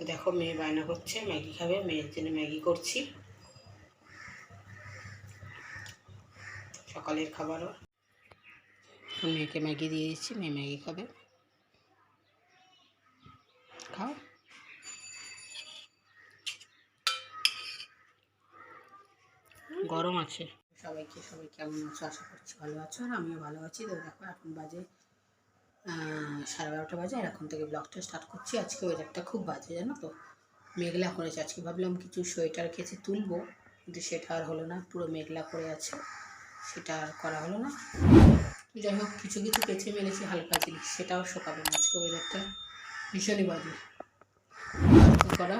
তো দেখো, মেয়ে বায়না করছে, ম্যাগি খাবে, মেয়ের জন্য ম্যাগি করছি। সকালের খাবারও। মেয়েকে ম্যাগি দিয়ে দিচ্ছি, মেয়ে ম্যাগি খাবে। খাও। গরম আছে। সবাইকে, সবাই কেমন আছো? আশা করছি ভালো আছো, আর আমিও ভালো আছি। তো দেখো, এখন বাজে সাড়ে বারোটা বাজে এখন থেকে ব্লগটা স্টার্ট করছি। আজকে ওয়েদারটা খুব বাজে, জানো তো? মেঘলা করেছে। আজকে ভাবলাম কিছু সোয়েটার কেচে তুলবো, কিন্তু সেটা আর হলো না। পুরো মেঘলা করে আছে, সেটা আর করা হলো না। যাই হোক, কিছু কিছু কেচে মেলেছি হালকা জিনিস, সেটাও শোকাবো না আজকে ওয়েদারটা ভীষণই বাজে। করা,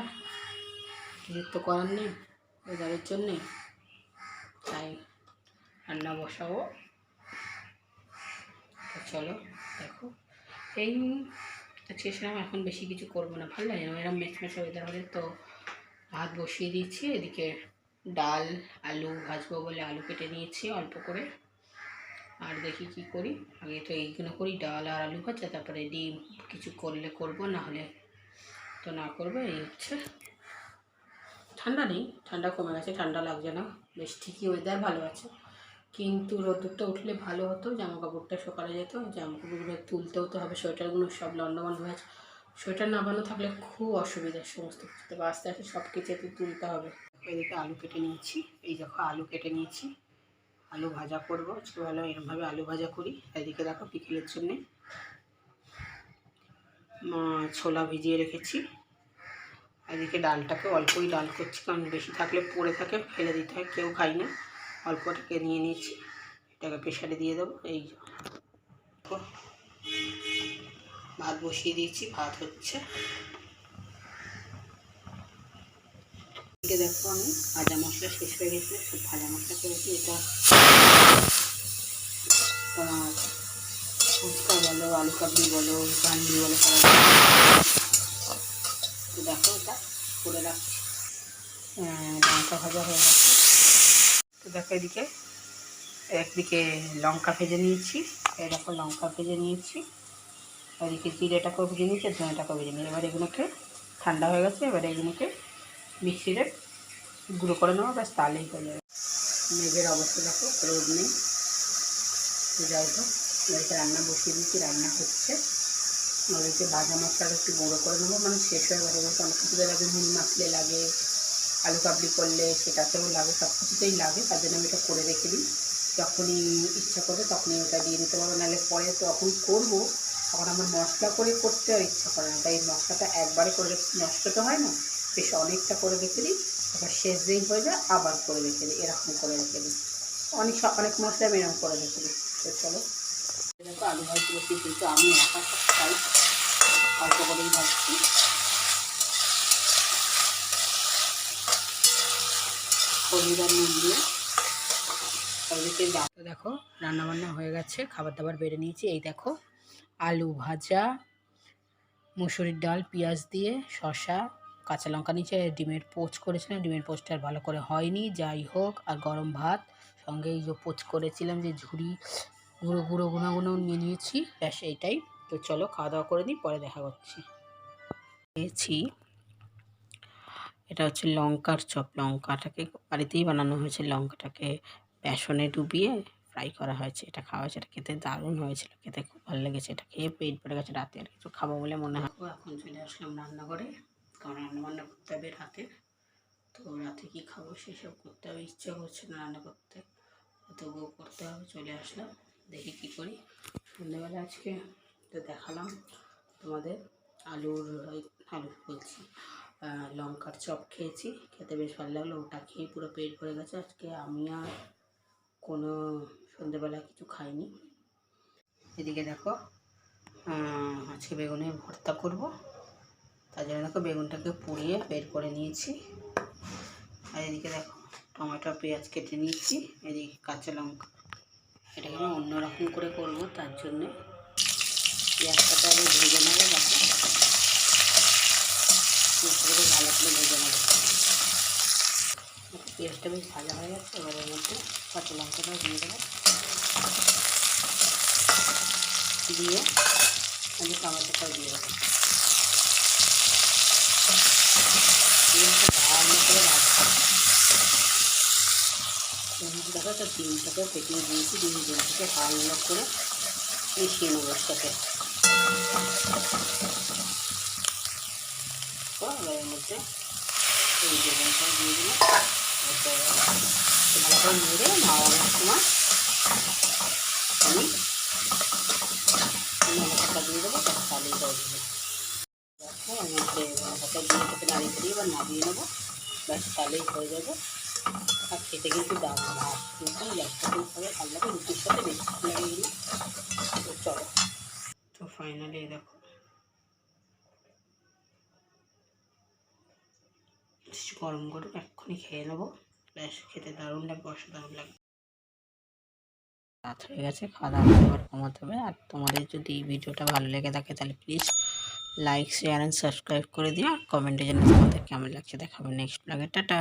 কিছু তো করার নেই ওয়েদারের জন্যে। তাই রান্না বসাবো। চলো, দেখো। এই চেয়েছিলাম এখন বেশি কিছু করব না, ভালো লাগে এরকম মেচ মেচে ওয়েদার হলে তো ভাত বসিয়ে দিয়েছি, এদিকে ডাল, আলু ভাজবো বলে আলু কেটে নিয়েছি অল্প করে। আর দেখি কি করি। আগে তো এইগুলো করি, ডাল আর আলু ভাজা, তারপরে ডিম কিছু করলে করব না হলে তো না করব, এই হচ্ছে। ঠান্ডা নেই, ঠান্ডা কমে গেছে, ঠান্ডা লাগছে না। বেশ ঠিকই ওয়েদার ভালো আছে। কিন্তু রোদ্দুরটা উঠলে ভালো হতো জামা কাপড়টা সকালে যেত জামা কাপড়গুলো তুলতেও তো হবে, সোয়েটারগুলো সব লন্ডমান হয়ে আছে। সোয়েটার না বানানো থাকলে খুব অসুবিধা সমস্ত কিছুতে, বা আস্তে আস্তে সব কিছু তুলতে হবে। এদিকে আলু কেটে নিয়েছি, এই দেখো আলু কেটে নিয়েছি। আলু ভাজা করব আজকে ভালো এরমভাবে আলু ভাজা করি, এদিকে দেখো বিকেলের জন্যে। ছোলা ভিজিয়ে রেখেছি। এদিকে ডালটাকে অল্পই ডাল করছি, কারণ বেশি থাকলে পড়ে থাকে, ফেলে দিতে হয়, কেউ খাই না। অল্পটাকে নিয়ে নিচ্ছি এটাকে প্রেশারে দিয়ে দেবো। এই ভাত বসিয়ে দিয়েছি, ভাত হচ্ছে। দেখো আমি ভাজা মশলা শেষ হয়ে গেছে। সব ভাজা মশলা করেছি। এটা তোমার ফুচকা বলো, আলু কাবলি বলো চানলি বলো দেখো এটা করে রাখছি। ভাজা হয়ে গেছে। তো দেখো এদিকে, একদিকে লঙ্কা ভেজে নিয়েছি এরকম লঙ্কা ভেজে নিয়েছি এদিকে জিরেটাকেও ভেজে নিয়েছি ধনেটাকেও ভেজে নিয়েছি। এবার এগুলোকে ঠান্ডা হয়ে গেছে, এবার এগুলোকে মিক্সিতে গুঁড়ো করে নেব, ব্যাস তাহলেই হয়ে যাবে। মেঘের অবস্থা দেখো, রোদ নেই। যাই হোক এদিকে রান্না বসিয়ে দিচ্ছি, রান্না হচ্ছে। ওদেরকে ভাজা মশলাটা একটু গুঁড়ো করে নেব মানে শেষ হয়ে গেছে অনেক কিছুতে লাগে, নুন মাখলে লাগে আলু কাবলি করলে সেটাতেও লাগে? সব কিছুতেই লাগে, তার জন্য আমি এটা করে রেখে দিই। যখনই ইচ্ছা করবে তখনই ওটা দিয়ে দিতে পারব। নাহলে পরে তখন করব, তখন আমার মশলা করে করতে ইচ্ছা করে না। তাই মশলাটা একবারে করে রেখে, নষ্ট তো হয় না, বেশ অনেকটা করে রেখে দিই। তারপর শেষ যেই হয়ে যায়, আবার করে রেখে দিই, এরকম করে রেখে দিই। অনেক সব অনেক মশলা আমি এরকম করে রেখে দিই। তো চলো। আলু বসি কিন্তু আমি একা খাই। অল্প করেই ভাজছি। হলুদ আর নুন দিয়ে তো দেখো, রান্নাবান্না হয়ে গেছে খাবার দাবার বেড়ে নিয়েছি। এই দেখো, আলু ভাজা, মুসুরির ডাল, পেঁয়াজ দিয়ে শসা, কাঁচা লঙ্কা নিচে ডিমের পোচ করেছিলাম। ডিমের পোচটা আর ভালো করে হয়নি, যাই হোক, আর গরম ভাত, সঙ্গে এই যে পোচ করেছিলাম, যে ঝুড়ি, গুঁড়ো গুঁড়ো গুঁড়ো গুঁড়ো নিয়ে নিয়েছি। ব্যাস, এইটাই। তো চলো খাওয়া দাওয়া করে নিই, পরে দেখা করছি খেয়েছি। এটা হচ্ছে লঙ্কার চপ। লঙ্কাটাকে বাড়িতেই বানানো হয়েছে। লঙ্কাটাকে বেসনে ডুবিয়ে ফ্রাই করা হয়েছে। এটা খাওয়া হয়েছে। এটা খেতে দারুণ হয়েছিল। খেতে খুব ভালো লেগেছে। এটা খেয়ে পেট ভরে গেছে। রাতে আর কিছু খাব বলে মনে হয়। এখন চলে আসলাম রান্নাঘরে। কারণ রান্না বান্না করতে হবে রাতে। তো রাতে কী খাব সেসব করতে হবে। ইচ্ছা করছে না রান্না করতে। তবুও করতে হবে। চলে আসলাম। দেখি কী করি। সন্ধ্যেবেলা আজকে তো দেখালাম তোমাদের। আলুর আলু বলছি। লঙ্কার চপ খেয়েছি। খেতে বেশ ভালো লাগল। ওটা খেয়ে পুরো পেট ভরে গেছে। আজকে আমি আর কোনো সন্ধ্যেবেলা কিছু খাইনি। এদিকে দেখো আজকে বেগুনের ভর্তা করব। তার জন্য দেখো বেগুনটাকে পুড়িয়ে বের করে নিয়েছি। আর এদিকে দেখো, টমেটো, পেঁয়াজ কেটে নিয়েছি। এদিকে কাঁচা লঙ্কা। এটাকে আমি অন্যরকম করে করব, তার জন্যে পেঁয়াজটাকে আগে ভেজে নেব। দেখো পেঁয়াজটা বেশ ভাজা হয়ে গেছে, এবার এর মধ্যে কাঁচা লঙ্কাটাও দিয়ে দেবো। দিয়ে আমি টমেটোটাও দিয়ে দেবো। ভালো করে ভাজবো। দেখো দিয়েছি, ডিম ডিমটাকে ভালো করে মিশিয়ে নেব সাথে এর মধ্যে এই দিয়ে দিলাম করে নেড়ে সময় আমি লঙ্কাটা দিয়ে দেবো দেখো। আমি লঙ্কাটা দিয়ে নাড়িয়ে দিয়ে নেব ব্যাস তাহলেই হয়ে যাবে আর খেতে কিন্তু দারুণ ভাত কিন্তু ভালো লাগে রুটির সাথে বেশি লাগে তো চলো তো ফাইনালি দেখো গরম গরম এক্ষুনি খেয়ে নেব। খেতে দারুণ লাগবে, অসাধারণ লাগবে। রাত হয়ে গেছে, খাওয়া দাওয়া এবার কমাতে হবে। আর তোমাদের যদি ভিডিওটা ভালো লেগে থাকে, তাহলে please like share and subscribe করে দিও। আর কমেন্টে জানিয়ে তোমাদের কেমন লাগছে, দেখাবে নেক্সট ব্লগে টাটা!